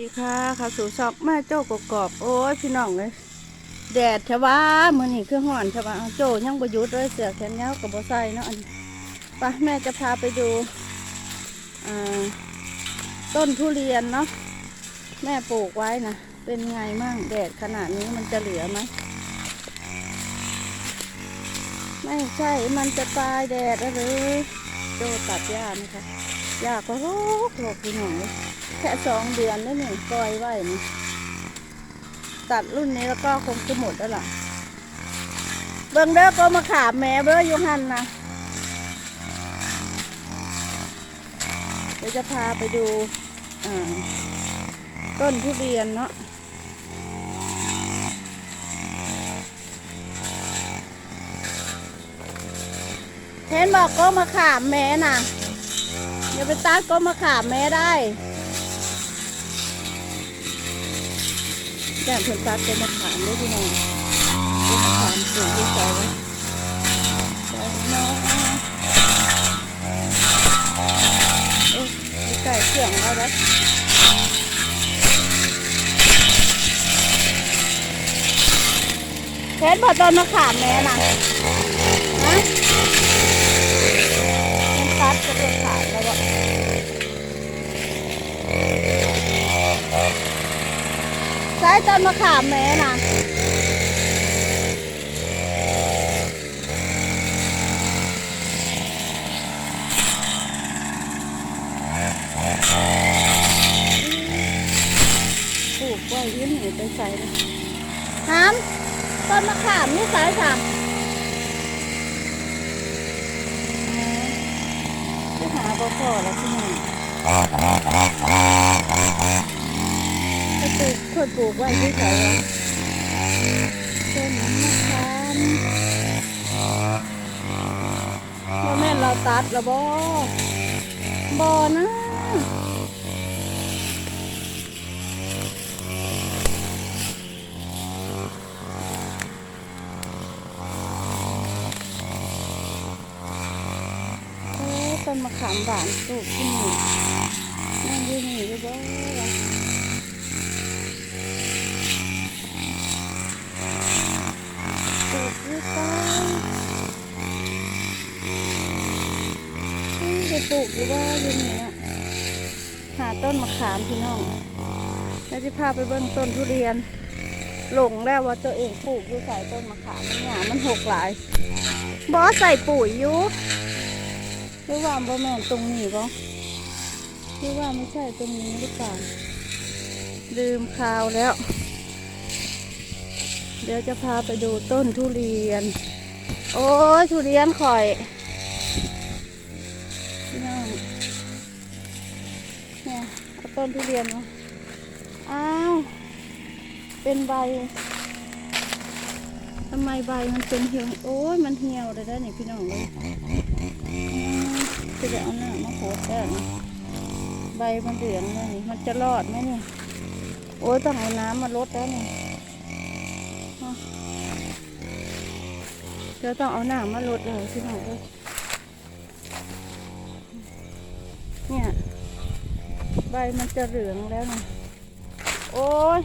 ดีค่ะเข้าสู่ชอบแม่โจ้กกอบโอ้ยพี่น้องเลยแดดชะวามือนี่คือห่อนชะวาเอาโจ้ยังประยุทธ์เลยเสือแขนยาวกับโบใส่เนาะอันไปแม่จะพาไปดูต้นทุเรียนเนาะแม่ปลูกไว้นะเป็นไงมั่งแดดขนาดนี้มันจะเหลือไหมไม่ใช่มันจะตายแดดแล้วหรือโจตัดหญ้านะคะหญ้าก็โรคโรคพี่น้องเลย แค่สองเดือนแล้วนี่ปล่อยไว้นี่ตัดรุ่นนี้แล้วก็คงจะหมดแล้วล่ะ เบิ่งเด้อก็มาขาบแม่เบ้อยูหันนะเดี๋ยวจะพาไปดูต้นทุเรียนเนาะเห็นบอกก็มาขาบแม่น่ะ อย่าไปตัดก็มาขาบแม่ได้ แก้มเพิ่นตัดเป็นมะขามด้วยพี่น้องเป็นมะขามสูงที่ใส่ไว้ใส่น้องเอ๊ะมีไก่เสื่องแล้วนะเห็นพอต้นมะขามแม่น่ะฮะมันตัดจะเป็นขายแล้วอะใช้ต้นมะขามแม่น่ะปลูกไว้ยืนหนีไปใส่เลยหามต้นมะขามนี่สายสามจะหาบ่พอแล้วพี่น้องไปลูกค่อปลูกไว้ที่ใส่ละต้นมะขามบ่แม่เราตัดแล้วบ่บ่นะเอ๊ะต้นมะขามหวานปลูกที่นี่นั่นอยู่นี่ด้วยบ่ล่ะปลูกด้วยกันะปลูกหรือว่าอยู่นี่อะหาต้นมะขามพี่น้องแล้วจะพาไปเบิ่งต้นทุเรียน หลงแล้วว่าตัวเองปลูกอยู่ใส่ต้นมะขามมันหยมันหกหลายบอใส่ปุ๋ยอยู่หรือว่าบ่แม่นตรงนี้บ่หรือว่าไม่ใช่ตรงนี้หรือเปล่าลืมข่าวแล้ว เดี๋ยวจะพาไปดูต้นทุเรียน โอ้ยทุเรียนข่อยพี่น้องเนี่ยเอา ต้นทุเรียนมาอ้าว เป็นใบทำไมใบมันเป็นเหี่ยวโอ้ยมันเหี่ยวเลยได้นี่พี่น้องเลยจะเอาหน้ามาโคตรได้นใบมันเหลืองเลยมันจะรอดไหมเนี่ยโอ้ยต้องเอาน้ำมาลดแล้วเนี่ยอะเดี๋ยวต้องเอาหน้ำมาลดเลยพี่น้องเลยเนี่ย บมันจะเหลืองแล้วนะโอ้ย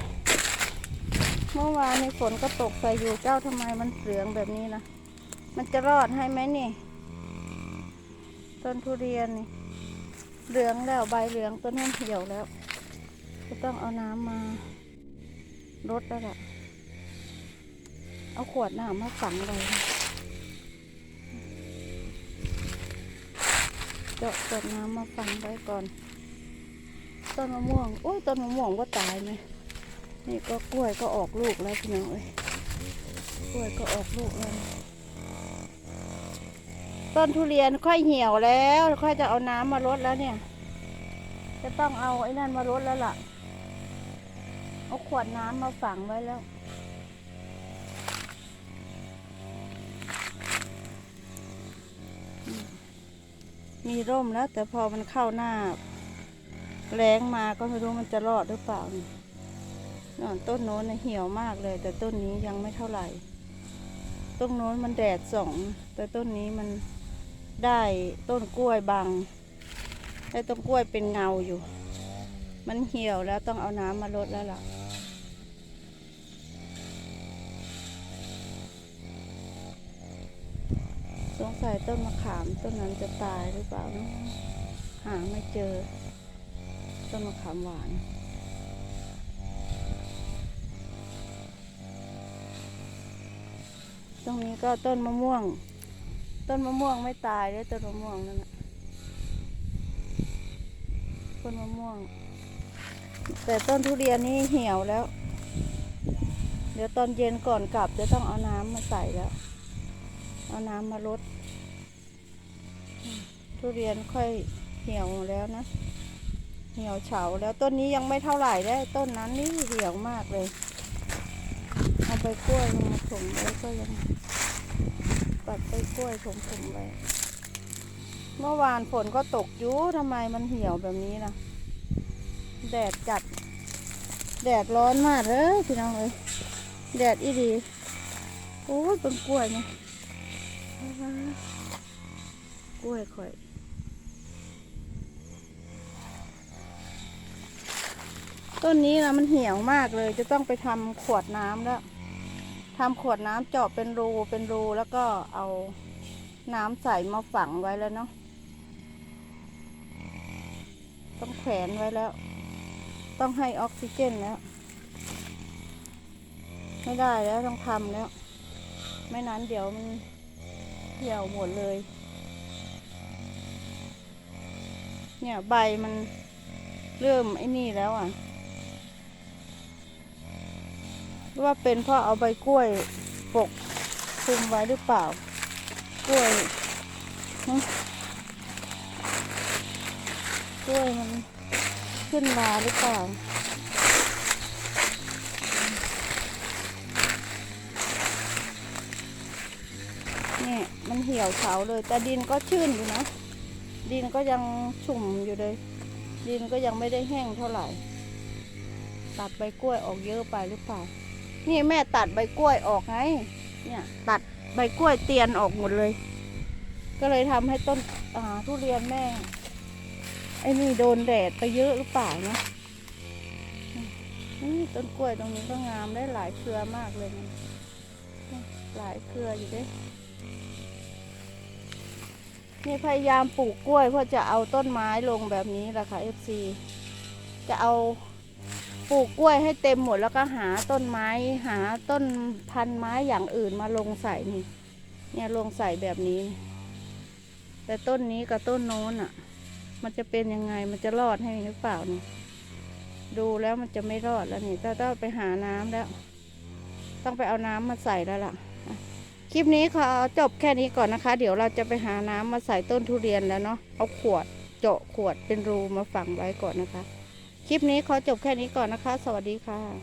เมื่อวานในฝนก็ตกใส่อยู่เจ้าทำไมมันเหลืองแบบนี้นะมันจะรอดให้ไหมนี่ ต้นทุเรียนนี่ เหลืองแล้วใบเหลืองต้นนั้นเหี่ยวแล้ว ก็ต้องเอาน้ำมาลดแล้วล่ะเอาขวดน้ำมาฝังไว้เจาะขวดน้ำมาฝังไว้ก่อน ต้นมะม่วงโอ้ยต้นมะม่วงก็ตายไหมนี่ก็กล้วยก็ออกลูกแล้วพี่น้องเอ้ยกล้วยก็ออกลูกแล้วต้นทุเรียนค่อยเหี่ยวแล้วค่อยจะเอาน้ำมาลดแล้วเนี่ย จะต้องเอาไอ้นั่นมาลดแล้วล่ะ เอาขวดน้ำมาฝังไว้แล้ว มีร่มแล้ว แต่พอมันเข้าหน้า แรงมาก็ไม่รู้มันจะรอดหรือเปล่านี่นอนต้นโน้นน่ะเหี่ยวมากเลย แต่ต้นนี้ยังไม่เท่าไหร่ ต้นโน้นมันแดดส่อง แต่ต้นนี้มันได้ต้นกล้วยบัง ได้ต้นกล้วยเป็นเงาอยู่ มันเหี่ยวแล้วต้องเอาน้ำมาลดแล้วล่ะสงสัยต้นมะขามต้นนั้นจะตายหรือเปล่าหาไม่เจอ ต้นมะขามหวานตรงนี้ก็ต้นมะม่วง ต้นมะม่วงไม่ตายด้วยต้นมะม่วงนั่นแหะต้นมะม่วง แต่ต้นทุเรียนนี่เหี่ยวแล้ว เดี๋ยวตอนเย็นก่อนกลับจะต้องเอาน้ำมาใส่แล้ว เอาน้ำมาลดทุเรียนค่อยเหี่ยวแล้วนะ เหี่ยวเฉาแล้วต้นนี้ยังไม่เท่าไหร่ได้ต้นนั้นนี่เหี่ยวมากเลยเอาไปกล้วยมาถมไว้ก็ยังตัดไปกล้วยถมถมๆไว้เมื่อวานฝนก็ตกอยุทำไมมันเหี่ยวแบบนี้นะแดดจัด แดดร้อนมากเลยพี่น้องเลยแดดอีดีโอ้ยเป็นกล้วยเนี่ยกล้วยข่อย ต้นนี้นะมันเหี่ยวมากเลย จะต้องไปทำขวดน้ำแล้วทำขวดน้ำเจาะเป็นรูเป็นรูแล้วก็เอาน้ำใส่มาฝังไว้แล้วเนาะต้องแขวนไว้แล้ว ต้องให้ออกซิเจนแล้ว ไม่ได้แล้วต้องทำแล้ว ไม่นั้นเดี๋ยวมันเหี่ยวหมดเลย เนี่ยใบมันเริ่มไอ้นี่แล้วอะ หรือ ว่าเป็นเพราะเอาใบกล้วยปกคลุมไว้หรือเปล่า กล้วยกล้วยมันขึ้นมาหรือเปล่าเนี่ยมันเหี่ยวเฉาเลย แต่ดินก็ชื้นอยู่นะ ดินก็ยังชุ่มอยู่เลย ดินก็ยังไม่ได้แห้งเท่าไหร่ ตัดใบกล้วยออกเยอะไปหรือเปล่า นี่แม่ตัดใบกล้วยออกไง เนี่ยตัดใบกล้วยเตียนออกหมดเลย ก็เลยทำให้ต้นอ่าทุเรียนแม่ ไอ้นี่โดนแดดไปเยอะหรือเปล่านะนี่ต้นกล้วยตรงนี้ก็งามได้หลายเครือมากเลยนะหลายเครืออยู่ด้นี่พยายามปลูกกล้วยเพื่อจะเอาต้นไม้ลงแบบนี้แหละค่ะ FC จะเอา ปลูกกล้วยให้เต็มหมดแล้วก็หาต้นไม้หาต้นพันไม้อย่างอื่นมาลงใส่นี่ เนี่ยลงใส่แบบนี้ แต่ต้นนี้กับต้นโน้นอะ มันจะเป็นยังไงมันจะรอดให้หรือเปล่านี่ดูแล้วมันจะไม่รอดแล้วนี่ต้องต้องไปหาน้ำแล้ว ต้องไปเอาน้ำมาใส่แล้วล่ะคลิปนี้ขอจบแค่นี้ก่อนนะคะ เดี๋ยวเราจะไปหาน้ำมาใส่ต้นทุเรียนแล้วเนาะเอาขวดเจาะขวดเป็นรูมาฝังไว้ก่อนนะคะ คลิปนี้ขอจบแค่นี้ก่อนนะคะ สวัสดีค่ะ